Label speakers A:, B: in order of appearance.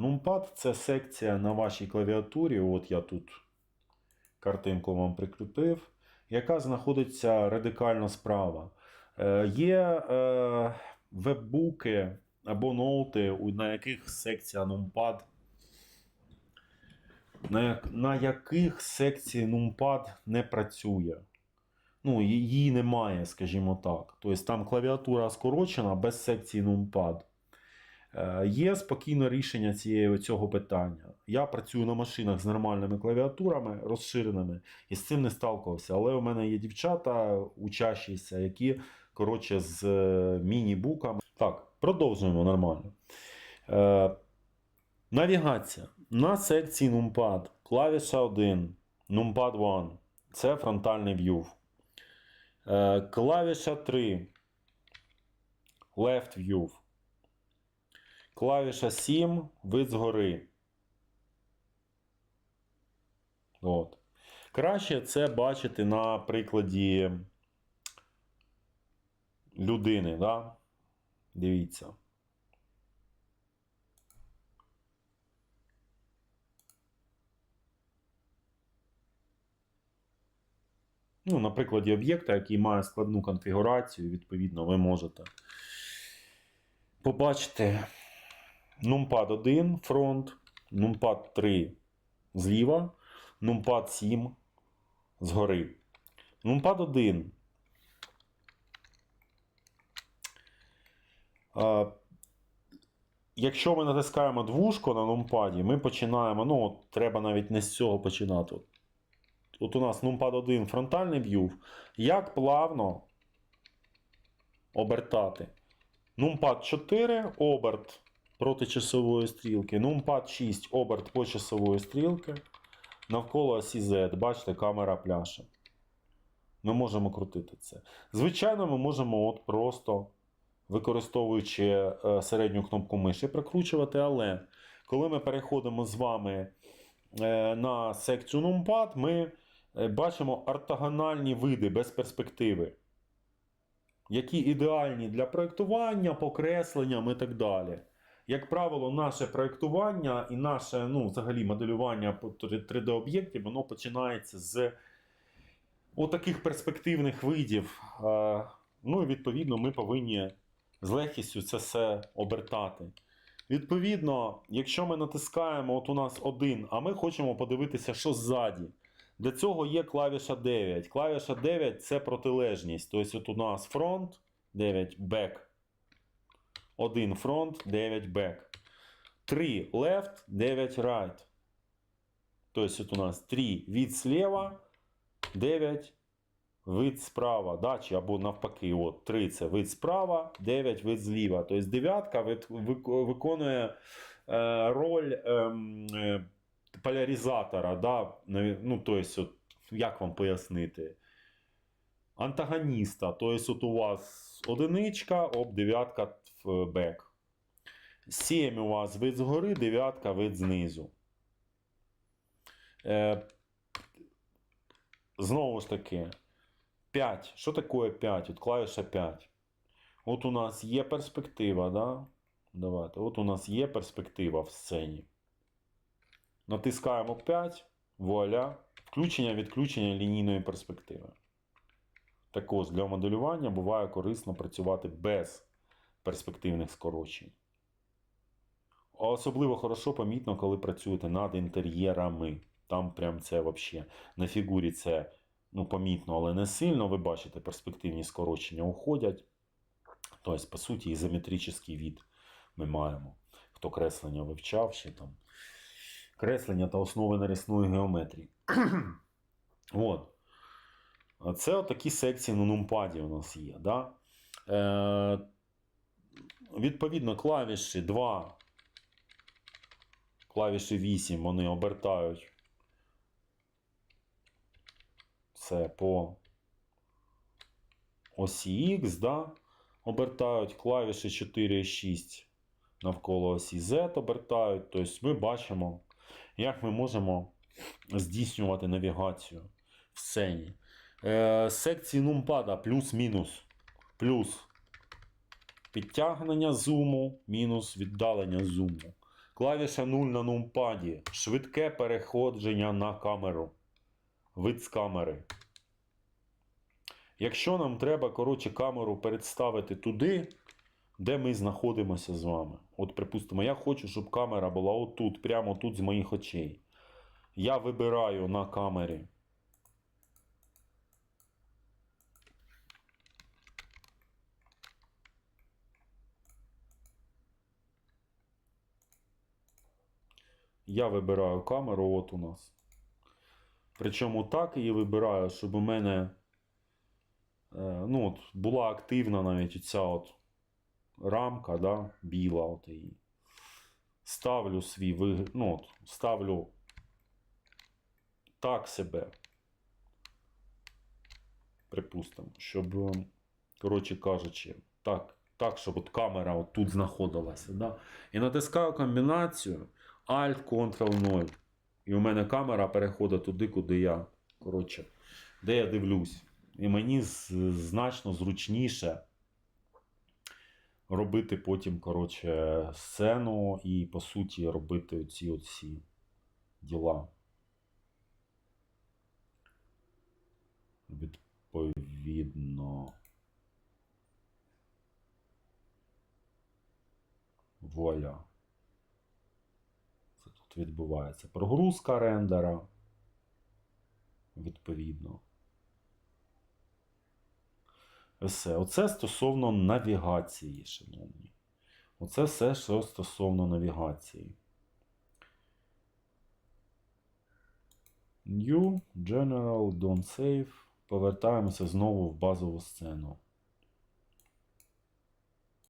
A: Нумпад це секція на вашій клавіатурі. От я тут картинку вам прикріпив, яка знаходиться радикально справа. Е, є е, веббуки або ноути, на яких секція NumPad, на, на яких секції NumPad не працює. Ну, її немає, скажімо так. Тобто там клавіатура скорочена без секції NumPad. Е, Є спокійне рішення цієї, цього питання. Я працюю на машинах з нормальними клавіатурами, розширеними, і з цим не сталкувався. Але у мене є дівчата, учащіся, які коротше, з е, міні-буками. Так, продовжуємо нормально. Е, навігація. На секції NumPad. Клавіша 1, NumPad 1. Це фронтальний view. Е, клавіша 3. Left view. Клавіша 7 вид згори. От. Краще це бачити на прикладі людини. Да? Дивіться. Ну, на прикладі об'єкта, який має складну конфігурацію, відповідно, ви можете побачити NumPad 1 фронт, NumPad 3 зліва, NumPad 7 згори. NumPad 1. А, Якщо ми натискаємо двушку на нумпаді, ми починаємо. Ну, от, треба навіть не з цього починати. От, у нас NumPad 1 фронтальний view. Як плавно обертати? NumPad 4 оберт проти часової стрілки. NumPad 6 оберт по часової стрілки. Навколо осі Z. Бачите, камера пляше. Ми можемо крутити це. Звичайно, ми можемо от просто, використовуючи е, середню кнопку миші, прикручувати, але коли ми переходимо з вами е, на секцію NumPad, ми е, бачимо ортогональні види без перспективи які ідеальні для проєктування, покресленням і так далі. Як правило, наше проєктування і наше ну, взагалі моделювання 3D-об'єктів, воно починається з отаких перспективних видів. Ну і відповідно ми повинні з легкістю це все обертати. Відповідно, якщо ми натискаємо, от у нас один, а ми хочемо подивитися, що ззаді. Для цього є клавіша 9. Клавіша 9 це протилежність. Тобто, от у нас фронт, 9 back. 1 фронт, 9 back. 3 left, 9 right. Тобто, от у нас 3 від слева, 9 вид справа. Да? Чи або навпаки, от 3 це вид справа, 9 вид зліва. Тобто дев'ятка вик- вик- виконує е, роль. ем, е, поляризатора, да? ну, то есть, от, як вам пояснити? Антагоніста. Тобто, от у вас одиничка, об, дев'ятка бек. 7 у вас вид згори, дев'ятка вид знизу. Е, знову ж таки, 5. Що таке 5? От клавіша 5. От у нас є перспектива, да? Давайте. От у нас є перспектива в сцені. Натискаємо 5, вуаля, включення відключення лінійної перспективи. Також для моделювання буває корисно працювати без перспективних скорочень. Особливо хорошо помітно, коли працюєте над інтер'єрами. Там прям це взагалі на фігурі це ну, помітно, але не сильно. Ви бачите, перспективні скорочення уходять. Тобто, по суті, ізометричний від ми маємо. Хто креслення вивчав ще там креслення та основи нарисної геометрії. От. Це отакі секції на нумпаді у нас є. Да? Е, відповідно, клавіші 2, клавіші 8 вони обертають це по осі X, да? обертають клавіші 4 і 6 навколо осі Z обертають. Тобто ми бачимо як ми можемо здійснювати навігацію в сцені. Е, секції нумпада плюс-мінус. Плюс підтягнення зуму, мінус віддалення зуму. Клавіша 0 на нумпаді. Швидке переходження на камеру. Вид з камери. Якщо нам треба, коротше, камеру представити туди, де ми знаходимося з вами. От, припустимо, я хочу, щоб камера була отут, прямо тут з моїх очей. Я вибираю на камері. Я вибираю камеру, от у нас. Причому так її вибираю, щоб у мене е, ну, от, була активна навіть ця от рамка, да, біла от її. Ставлю свій вигляд, ну, от, ставлю так себе. Припустимо, щоб, е, коротше кажучи, так, так, щоб от камера от тут знаходилася. Да? І натискаю комбінацію Alt Ctrl 0. І у мене камера переходить туди, куди я, коротше, де я дивлюсь. І мені значно зручніше робити потім, коротше, сцену і, по суті, робити оці оці діла. Відповідно. Вуаля. Тут відбувається. Прогрузка рендера. Відповідно. Все. Оце стосовно навігації, шановні. Оце все, що стосовно навігації. New, General, Don't Save. Повертаємося знову в базову сцену.